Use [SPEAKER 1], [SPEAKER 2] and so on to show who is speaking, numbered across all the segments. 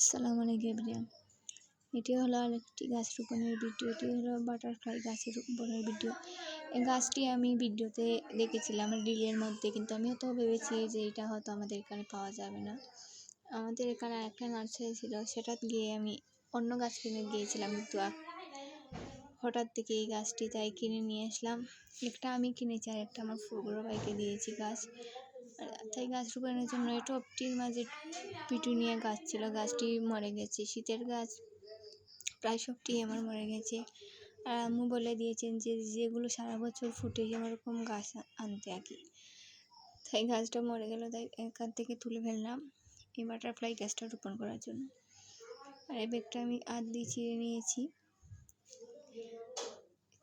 [SPEAKER 1] আসসালামু আলাইকুম এভরিওয়ান। এটি হলো আরেকটি গাছ রোপণের ভিডিও, এটি হলো বাটারফ্লাই গাছের রোপণের ভিডিও। এই গাছটি আমি ভিডিওতে দেখেছিলাম, রিলের মধ্যে, কিন্তু আমি হয়তো ভেবেছি যে এটা হয়তো আমাদের এখানে পাওয়া যাবে না। আমাদের এখানে একটা নার্সারি ছিল সেটা গিয়ে আমি অন্য গাছ কিনে গিয়েছিলাম কিন্তু হঠাৎ থেকে এই গাছটি তাই কিনে নিয়ে আসলাম। একটা আমি কিনেছি আর একটা আমার ফুলগুলো ভাইকে দিয়েছি গাছ। তাই গাছ রোপণের জন্য এই টবটির মাঝে পিটুনিয়া গাছ ছিল, গাছটি মরে গেছে, শীতের গাছ। প্রায় সবটি আমার মরে গেছে। আর আম্মু বলে দিয়েছেন যে, যেগুলো সারা বছর ফুটে ওরকম গাছ আনতে আর কি তাই গাছটা মরে গেল, তাই এখান থেকে তুলে ফেললাম এই বাটারফ্লাই গাছটা রোপণ করার জন্য। আর এই ব্যাগটা আমি আধ দিয়ে চিড়ে নিয়েছি।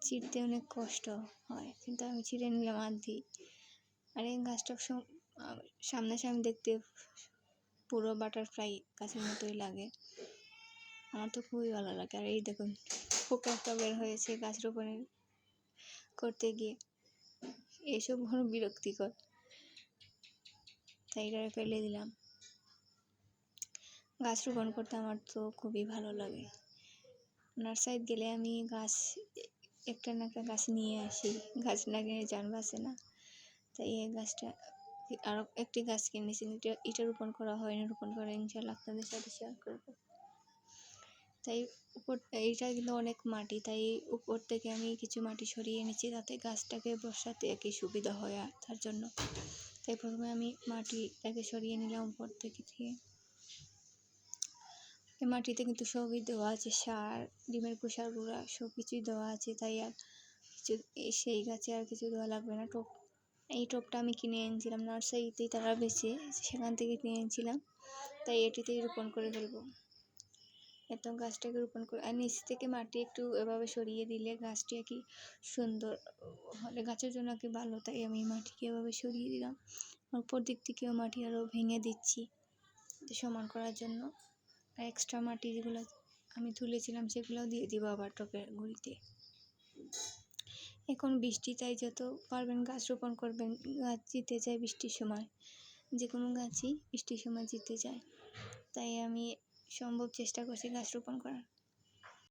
[SPEAKER 1] চিড়তে অনেক কষ্ট হয়, কিন্তু আমি চিড়ে নিলাম আধ দিয়ে। আর এই গাছটা সামনাসামনি দেখতে পুরো বাটারফ্লাই গাছের মতোই লাগে। আমার তো খুবই ভালো লাগে। আর এই দেখুন পোকা একটা বের হয়েছে গাছ রোপণের করতে গিয়ে। এসব কোনো বিরক্তিকর। তাই এটা ফেলে দিলাম। গাছ রোপণ করতে আমার তো খুবই ভালো লাগে। নার্সারিতে গেলে আমি গাছ, একটা না একটা গাছ নিয়ে আসি। গাছ না কিনে জান বাসে না। তাই এই গাছটা আরও একটি গাছ কিনেছি এটা এটা রোপণ করা হয়নি রোপণ করে ইনশাল্লাহ আপনাদের সাথে শেয়ার করব। তাই উপর, এইটা কিন্তু অনেক মাটি, তাই উপর থেকে আমি কিছু মাটি সরিয়ে নিচ্ছি যাতে গাছটাকে বসাতে একই সুবিধা হয় তার জন্য। তাই প্রথমে আমি মাটিটাকে সরিয়ে নিলাম উপর থেকে দিয়ে। এই মাটিতে কিন্তু সবই দেওয়া আছে, সার, ডিমের খোসার গুঁড়া সব কিছুই দেওয়া আছে, তাই আর কিছু সেই গাছে আর কিছু দেওয়া লাগবে না টপ এই টপটা আমি কিনে এনেছিলাম নার্সারিতেই তারা বেছে সেখান থেকে কিনে এনেছিলাম। তাই এটিতেই রোপণ করে ফেলব। এত গাছটাকে রোপণ করে আর নিচ থেকে মাটি একটু এভাবে সরিয়ে দিলে গাছটি আর কি সুন্দর, হলে গাছের জন্য আর কি ভালো। তাই আমি মাটিকে এভাবে সরিয়ে দিলাম। উপর দিক থেকেও মাটি আরও ভেঙে দিচ্ছি সমান করার জন্য। আর এক্সট্রা মাটি যেগুলো আমি তুলেছিলাম সেগুলোও দিয়ে দিব আবার টপের গুঁড়িতে। এখন বৃষ্টি তাই যত পারবেন গাছ রোপণ করবেন, গাছ জিতে যায় বৃষ্টির সময়। যে কোনো গাছই বৃষ্টির সময় জিতে যায়। তাই আমি সম্ভব চেষ্টা করছি গাছ রোপণ করার।